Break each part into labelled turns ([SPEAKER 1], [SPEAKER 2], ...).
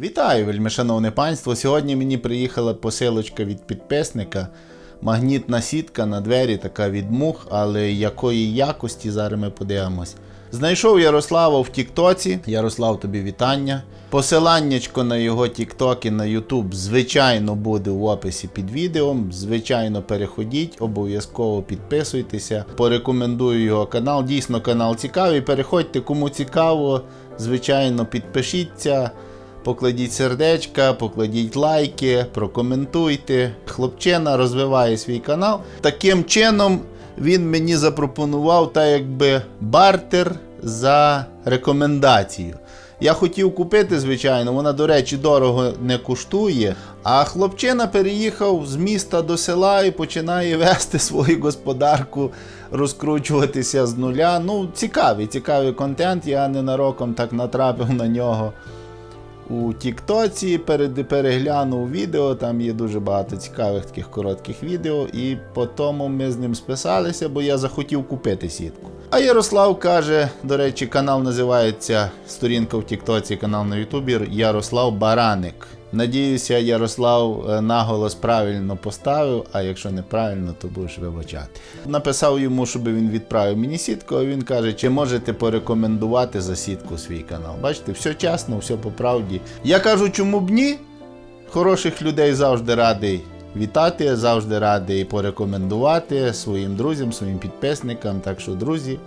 [SPEAKER 1] Вітаю, вельмишановне панство. Сьогодні мені приїхала посилочка від підписника. Магнітна сітка на двері, така від мух, але якої якості зараз ми подивимось. Знайшов Ярослава в Тіктоці. Ярослав, тобі вітання. Посиланнячко на його Тікток і на Ютуб, звичайно, буде в описі під відео. Звичайно, переходіть, обов'язково підписуйтеся. Порекомендую його канал. Дійсно, канал цікавий. Переходьте, кому цікаво. Звичайно, підпишіться. Покладіть сердечка, покладіть лайки, прокоментуйте. Хлопчина розвиває свій канал. Таким чином він мені запропонував так якби бартер за рекомендацію. Я хотів купити, звичайно, вона, до речі, дорого не коштує. А хлопчина переїхав з міста до села і починає вести свою господарку, розкручуватися з нуля. Ну, цікавий, цікавий контент. Я ненароком так натрапив на нього у Тіктоці, переглянув відео, там є дуже багато цікавих таких коротких відео, і по тому ми з ним списалися, бо я захотів купити сітку. А Ярослав каже, до речі, канал називається сторінка в Тіктоці, канал на Ютубі Ярослав Бараник. Надіюся, Ярослав е, наголос правильно поставив, а якщо неправильно, то будеш вибачати. Написав йому, щоб він відправив мені сітку, а він каже, чи можете порекомендувати за сітку свій канал. Бачите, все чесно, все по правді. Я кажу, чому б ні? Хороших людей завжди радий вітати, завжди радий порекомендувати своїм друзям, своїм підписникам. Так що, друзі,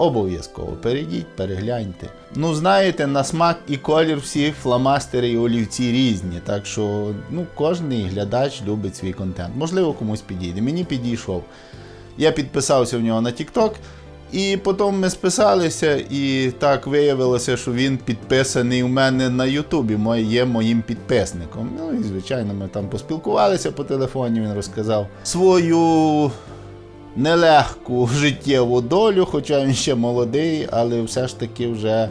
[SPEAKER 1] обов'язково перейдіть, перегляньте. Ну, знаєте, на смак і колір всі фломастери і олівці різні. Так що ну, кожний глядач любить свій контент. Можливо, комусь підійде. Мені підійшов. Я підписався в нього на TikTok. І потім ми списалися, і так виявилося, що він підписаний у мене на Ютубі, є моїм підписником. Ну і звичайно, ми там поспілкувалися по телефоні. Він розказав свою нелегку життєву долю, хоча він ще молодий, але все ж таки вже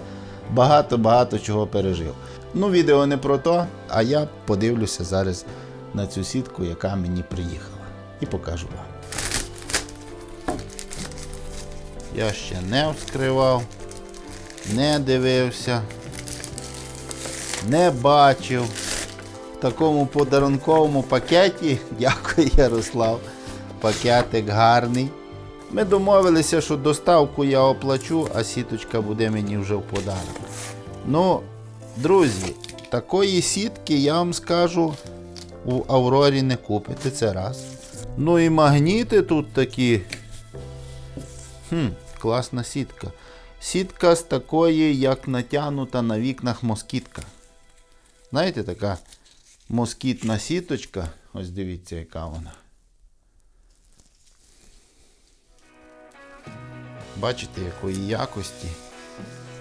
[SPEAKER 1] багато-багато чого пережив. Ну, відео не про то, а я подивлюся зараз на цю сітку, яка мені приїхала, і покажу вам. Я ще не вскривав, не дивився, не бачив. В такому подарунковому пакеті, дякую, Ярослав. Пакетик гарний. Ми домовилися, що доставку я оплачу, а сіточка буде мені вже в подарунок. Ну, друзі, такої сітки я вам скажу у Аврорі не купите, це раз. Ну і магніти тут такі Хм, класна сітка. Сітка з такої, як натягнута на вікнах москітка. Знаєте, така москітна сіточка. Ось дивіться, яка вона. Бачите, якої якості.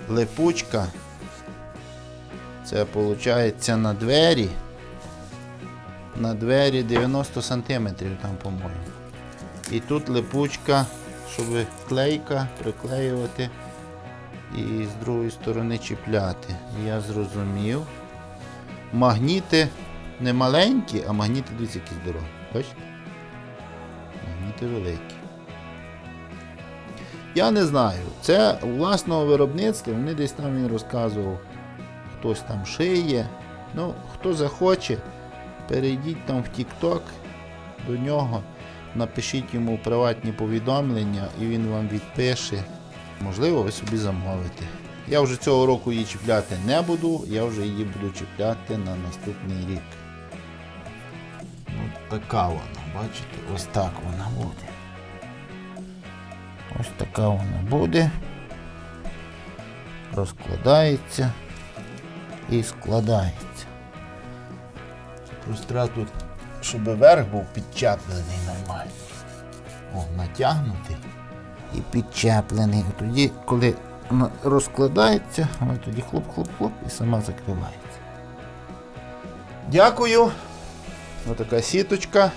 [SPEAKER 1] Липучка. Це виходить на двері. На двері 90 см там, по-моєму. І тут липучка, щоб клейка приклеювати і з другої сторони чіпляти. Я зрозумів. Магніти не маленькі, а магніти дивіться які здорові. Бачите? Магніти великі. Я не знаю. Це власного виробництва, вони десь там він розказував, хтось там шиє. Ну, хто захоче, перейдіть там в TikTok до нього, напишіть йому приватні повідомлення і він вам відпише. Можливо, ви собі замовите. Я вже цього року її чіпляти не буду, я вже її буду чіпляти на наступний рік. Ось така вона, бачите, ось так вона буде. Ось така вона буде. Розкладається і складається. Просто тут, щоб верх був підчеплений нормально. О, натягнутий і підчеплений. Тоді, коли розкладається, вона тоді хлоп-хлоп-хлоп і сама закривається. Дякую. Отака сіточка.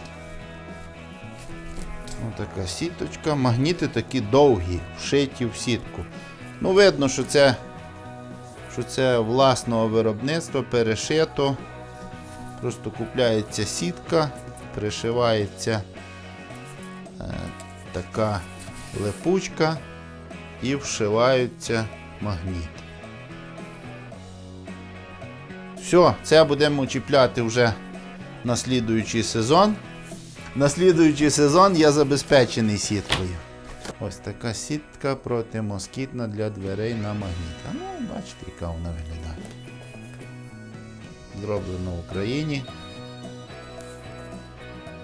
[SPEAKER 1] Отака сіточка. Магніти такі довгі, вшиті в сітку. Ну, видно, що це, що це власного виробництва перешито. Просто купляється сітка, пришивається е, така липучка і вшиваються магніти. Все, це будемо чіпляти вже на слідуючий сезон. На слідуючий сезон я забезпечений сіткою. Ось така сітка протимоскітна для дверей на магніт. А ну, бачите, яка вона виглядає. Зроблено в Україні.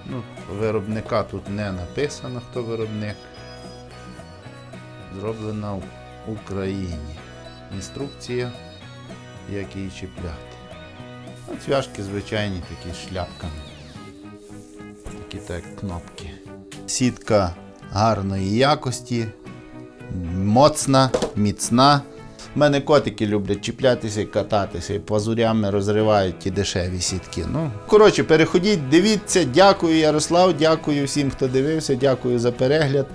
[SPEAKER 1] Ну, виробника тут не написано, хто виробник. Зроблена в Україні. Інструкція, як її чіпляти. Ну, цвяшки звичайні такі з шляпками. Такі так кнопки. Сітка гарної якості, моцна, міцна. У мене котики люблять чіплятися і кататися, і пазурями розривають ті дешеві сітки. Ну, коротше, переходіть, дивіться. Дякую, Ярослав, дякую всім, хто дивився, дякую за перегляд.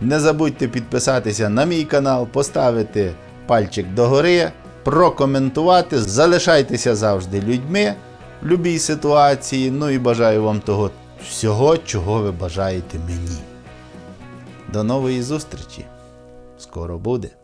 [SPEAKER 1] Не забудьте підписатися на мій канал, поставити пальчик догори, прокоментувати. Залишайтеся завжди людьми в будь-якій ситуації. Ну і бажаю вам того всього, чого ви бажаєте мені. До нової зустрічі! Скоро буде!